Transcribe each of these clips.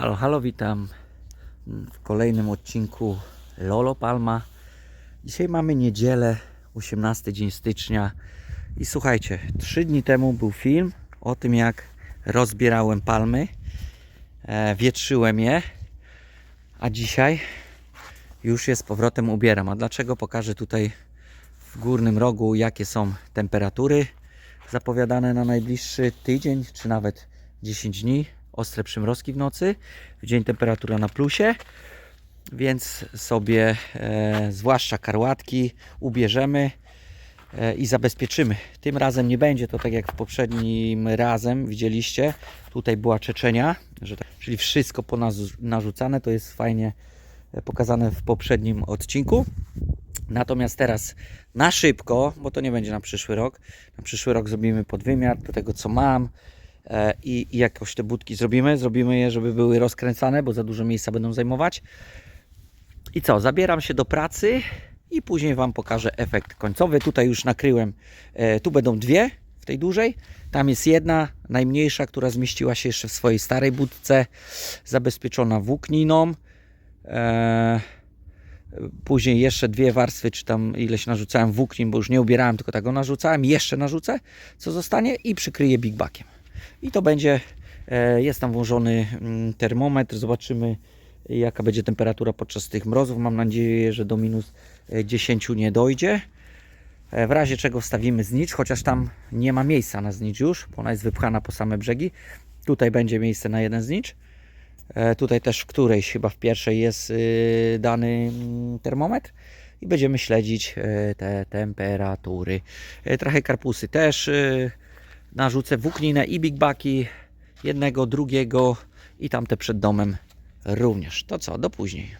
Halo, halo, witam w kolejnym odcinku Lolo Palma. Dzisiaj mamy niedzielę, 18 dzień stycznia. I słuchajcie, trzy dni temu był film o tym, jak rozbierałem palmy, e, wietrzyłem je, a dzisiaj już je z powrotem ubieram. A dlaczego? Pokażę tutaj w górnym rogu, jakie są temperatury zapowiadane na najbliższy tydzień, czy nawet 10 dni. Ostre przymrozki w nocy, w dzień temperatura na plusie, więc sobie e, zwłaszcza karłatki ubierzemy e, i zabezpieczymy. Tym razem nie będzie to tak jak w poprzednim razem widzieliście. Tutaj była Czeczenia, że tak, czyli wszystko po nas narzucane. To jest fajnie e, pokazane w poprzednim odcinku. Natomiast teraz na szybko, bo to nie będzie na przyszły rok. Na przyszły rok zrobimy podwymiar do tego, co mam i, i jakoś te budki zrobimy. Zrobimy je, żeby były rozkręcane, bo za dużo miejsca będą zajmować. I co? Zabieram się do pracy i później Wam pokażę efekt końcowy. Tutaj już nakryłem, e, tu będą dwie w tej dużej. Tam jest jedna, najmniejsza, która zmieściła się jeszcze w swojej starej budce, zabezpieczona włókniną. E, Później jeszcze dwie warstwy, czy tam ileś narzucałem włóknin, bo już nie ubierałem, tylko tak go narzucałem. Jeszcze narzucę, co zostanie i przykryję big backiem. I to będzie, e, jest tam włożony mm, termometr. Zobaczymy, jaka będzie temperatura podczas tych mrozów. Mam nadzieję, że do minus e, 10 nie dojdzie. E, W razie czego wstawimy znicz, chociaż tam nie ma miejsca na znicz już, bo ona jest wypchana po same brzegi. Tutaj będzie miejsce na jeden znicz. E, Tutaj też w którejś, chyba w pierwszej jest y, dany mm, termometr i będziemy śledzić e, te temperatury. E, Trochę karpusy też y, narzucę włókninę i big baki jednego, drugiego i tamte przed domem również. To co, do później.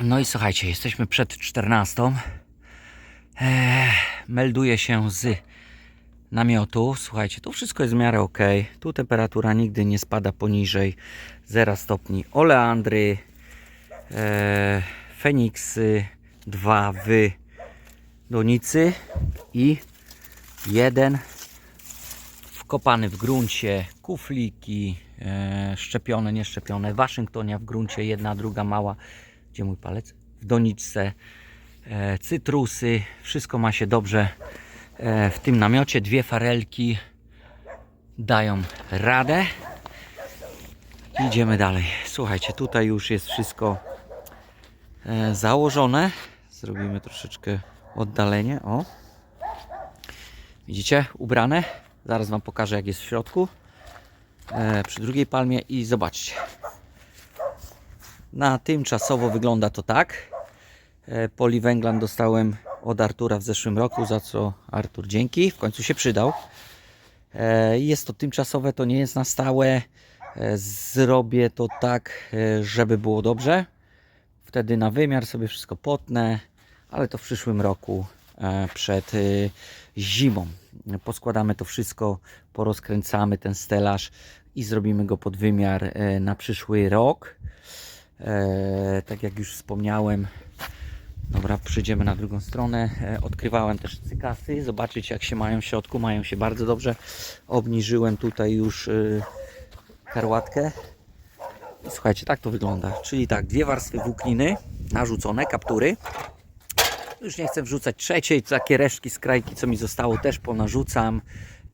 No i słuchajcie, jesteśmy przed 14. Eee, melduję się z namiotu. Słuchajcie, tu wszystko jest w miarę ok. Tu temperatura nigdy nie spada poniżej 0 stopni. Oleandry, e, Feniksy, dwa w donicy i jeden wkopany w gruncie, kufliki e, szczepione, nieszczepione, Waszyngtonia w gruncie, jedna, druga mała, gdzie mój palec, w doniczce, e, cytrusy, wszystko ma się dobrze e, w tym namiocie. Dwie farelki dają radę. Idziemy dalej. Słuchajcie, tutaj już jest wszystko e, założone. Zrobimy troszeczkę oddalenie. O. Widzicie? Ubrane. Zaraz Wam pokażę, jak jest w środku. E, przy drugiej palmie i zobaczcie. Na tymczasowo wygląda to tak. E, Poliwęglan dostałem od Artura w zeszłym roku, za co Artur dzięki. W końcu się przydał. E, Jest to tymczasowe, to nie jest na stałe. E, Zrobię to tak, e, żeby było dobrze. Wtedy na wymiar sobie wszystko potnę, ale to w przyszłym roku e, przed e, zimą. Poskładamy to wszystko, porozkręcamy ten stelaż i zrobimy go pod wymiar e, na przyszły rok. E, tak jak już wspomniałem, Dobra, przyjdziemy na drugą stronę. E, Odkrywałem też cykasy, zobaczyć jak się mają w środku. Mają się bardzo dobrze. Obniżyłem tutaj już karłatkę. Słuchajcie, tak to wygląda. Czyli tak, dwie warstwy włókniny narzucone, kaptury. Już nie chcę wrzucać trzeciej, takie resztki z krajki, co mi zostało, też ponarzucam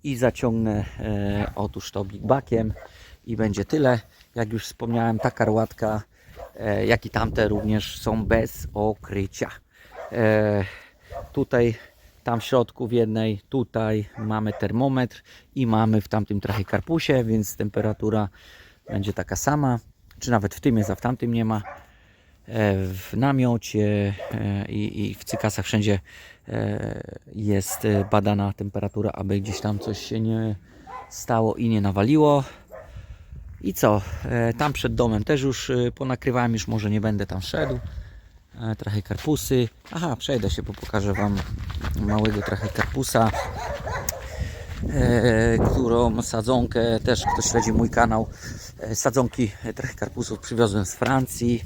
i zaciągnę e, otóż to big backiem i będzie tyle. Jak już wspomniałem, ta karłatka, e, jak i tamte również są bez okrycia. E, tutaj, tam w środku w jednej, tutaj mamy termometr i mamy w tamtym trochę karpusie, więc temperatura będzie taka sama. Czy nawet w tym jest, a w tamtym nie ma w namiocie e, i, i w cykasach wszędzie e, jest e, badana temperatura, aby gdzieś tam coś się nie stało i nie nawaliło. I co? E, Tam przed domem też już e, ponakrywałem, już może nie będę tam szedł. E, Trochę karpusy. Aha, przejdę się, bo pokażę Wam małego trochę karpusa e, którą sadzonkę, też kto śledzi mój kanał, e, sadzonki e, trochę karpusów przywiozłem z Francji.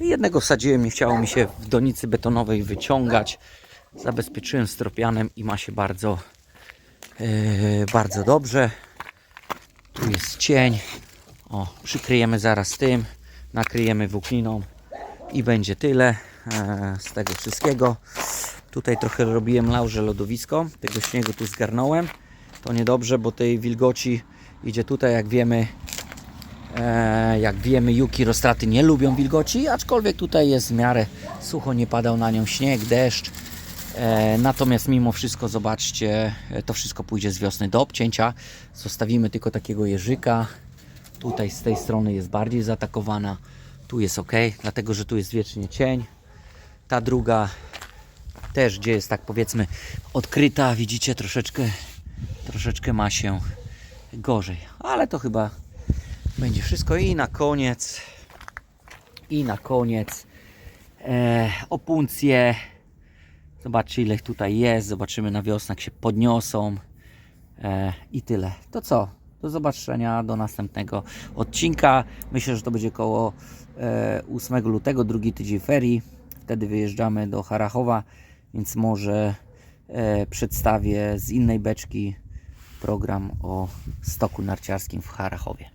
Jednego wsadziłem, nie chciało mi się w donicy betonowej wyciągać. Zabezpieczyłem stropianem i ma się bardzo, e, bardzo dobrze. Tu jest cień. O, przykryjemy zaraz tym, nakryjemy włókniną i będzie tyle e, z tego wszystkiego. Tutaj trochę robiłem lauże lodowisko, tego śniegu tu zgarnąłem. To niedobrze, bo tej wilgoci idzie tutaj, jak wiemy, jak wiemy, juki roztraty nie lubią wilgoci, aczkolwiek tutaj jest w miarę sucho, nie padał na nią śnieg, deszcz. E, natomiast mimo wszystko, zobaczcie, e, to wszystko pójdzie z wiosny do obcięcia. Zostawimy tylko takiego jeżyka. Tutaj z tej strony jest bardziej zaatakowana. Tu jest ok, dlatego że tu jest wiecznie cień. Ta druga też, gdzie jest tak powiedzmy odkryta, widzicie, troszeczkę, troszeczkę ma się gorzej. Ale to chyba będzie wszystko. I na koniec, i na koniec e, opuncje. Zobaczcie ile tutaj jest. Zobaczymy na wiosnę jak się podniosą. E, I tyle. To co? Do zobaczenia do następnego odcinka. Myślę, że to będzie koło e, 8 lutego, drugi tydzień ferii. Wtedy wyjeżdżamy do Harachowa, więc może e, przedstawię z innej beczki program o stoku narciarskim w Harachowie.